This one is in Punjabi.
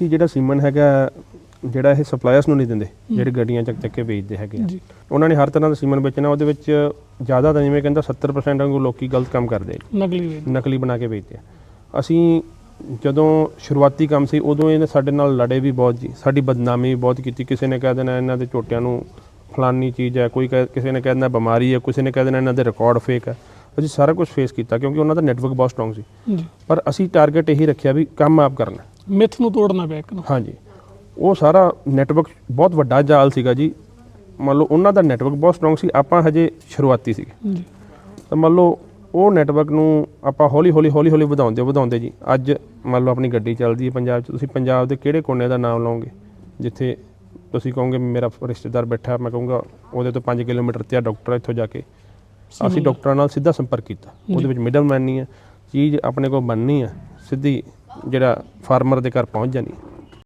ਕਿ ਜਿਹੜਾ ਸੀਮਨ ਹੈਗਾ ਜਿਹੜਾ ਇਹ ਸਪਲਾਇਰਸ ਨੂੰ ਨਹੀਂ ਦਿੰਦੇ ਜਿਹੜੇ ਗੱਡੀਆਂ ਚੱਕ ਚੱਕ ਕੇ ਵੇਚਦੇ ਹੈਗੇ ਆ। ਜੀ। ਉਹਨਾਂ ਨੇ ਹਰ ਤਰ੍ਹਾਂ ਦਾ ਸੀਮਨ ਵੇਚਣਾ ਉਹਦੇ ਵਿੱਚ ਜ਼ਿਆਦਾ ਤਾਂ ਜਿਵੇਂ ਕਹਿੰਦਾ 70% ਵਾਂਗੂ ਲੋਕੀ ਗਲਤ ਕੰਮ ਕਰਦੇ ਆ ਨਕਲੀ ਵੇਚ ਨਕਲੀ ਬਣਾ ਕੇ ਵੇਚਦੇ ਆ। ਅਸੀਂ ਜਦੋਂ ਸ਼ੁਰੂਆਤੀ ਕੰਮ ਸੀ ਉਦੋਂ ਇਹਨੇ ਸਾਡੇ ਨਾਲ ਲੜੇ ਵੀ ਬਹੁਤ ਜੀ। ਸਾਡੀ ਬਦਨਾਮੀ ਵੀ ਬਹੁਤ ਕੀਤੀ। ਕਿਸੇ ਨੇ ਕਹਿ ਦੇਣਾ ਇਹਨਾਂ ਦੇ ਝੋਟਿਆਂ ਨੂੰ ਫਲਾਨੀ ਚੀਜ਼ ਹੈ ਕੋਈ ਕਹਿ- ਕਿਸੇ ਨੇ ਕਹਿ ਦੇਣਾ ਬਿਮਾਰੀ ਹੈ ਕਿਸੇ ਨੇ ਕਹਿ ਦੇਣਾ ਇਹਨਾਂ ਦੇ ਰਿਕਾਰਡ ਫੇਕ ਹੈ। ਅਸੀਂ ਸਾਰਾ ਕੁਝ ਫੇਸ ਕੀਤਾ ਕਿਉਂਕਿ ਉਹਨਾਂ ਦਾ ਨੈਟਵਰਕ ਬਹੁਤ ਸਟਰੋਂਗ ਸੀ। ਜੀ। ਪਰ ਅਸੀਂ ਟਾਰਗੇਟ ਇਹੀ ਰੱਖਿਆ ਵੀ ਕੰਮ ਆਪ ਕਰਨਾ। ਮਿੱਥ ਨੂੰ ਤੋੜਨਾ ਪਿਆ ਇੱਕ ਨੂੰ। ਹਾਂਜੀ। ਉਹ ਸਾਰਾ ਨੈਟਵਰਕ ਬਹੁਤ ਵੱਡਾ ਜਾਲ ਸੀਗਾ ਜੀ। ਮੰਨ ਲਓ ਉਹਨਾਂ ਦਾ ਨੈਟਵਰਕ ਬਹੁਤ ਸਟਰੋਂਗ ਸੀ ਆਪਾਂ ਹਜੇ ਸ਼ੁਰੂਆਤੀ ਸੀਗੇ। ਜੀ ਤਾਂ ਮੰਨ ਲਓ ਉਹ ਨੈਟਵਰਕ ਨੂੰ ਆਪਾਂ ਹੌਲੀ ਹੌਲੀ ਹੌਲੀ ਹੌਲੀ ਵਧਾਉਂਦੇ ਵਧਾਉਂਦੇ ਜੀ। ਅੱਜ ਮੰਨ ਲਓ ਆਪਣੀ ਗੱਡੀ ਚੱਲਦੀ ਹੈ ਪੰਜਾਬ 'ਚ ਤੁਸੀਂ ਪੰਜਾਬ ਦੇ ਕਿਹੜੇ ਕੋਨੇ ਦਾ ਨਾਮ ਲਓਗੇ? ਜਿੱਥੇ ਤੁਸੀਂ ਕਹੋਗੇ ਮੇਰਾ ਰਿਸ਼ਤੇਦਾਰ ਬੈਠਾ ਮੈਂ ਕਹੂੰਗਾ ਉਹਦੇ ਤੋਂ 5 ਕਿਲੋਮੀਟਰ ਤੇ ਆ ਡਾਕਟਰ ਇੱਥੋਂ ਜਾ ਕੇ। ਅਸੀਂ ਡਾਕਟਰਾਂ ਨਾਲ ਸਿੱਧਾ ਸੰਪਰਕ ਕੀਤਾ। ਉਹਦੇ ਵਿੱਚ ਮਿਡਲਮੈਨ ਨਹੀਂ ਹੈ। ਚੀਜ਼ ਆਪਣੇ ਕੋਲ ਬਣਨੀ ਹੈ। ਸਿੱਧੀ ਜਿਹੜਾ ਫਾਰਮਰ ਦੇ ਘਰ ਪਹੁੰਚ ਜਾਣੀ।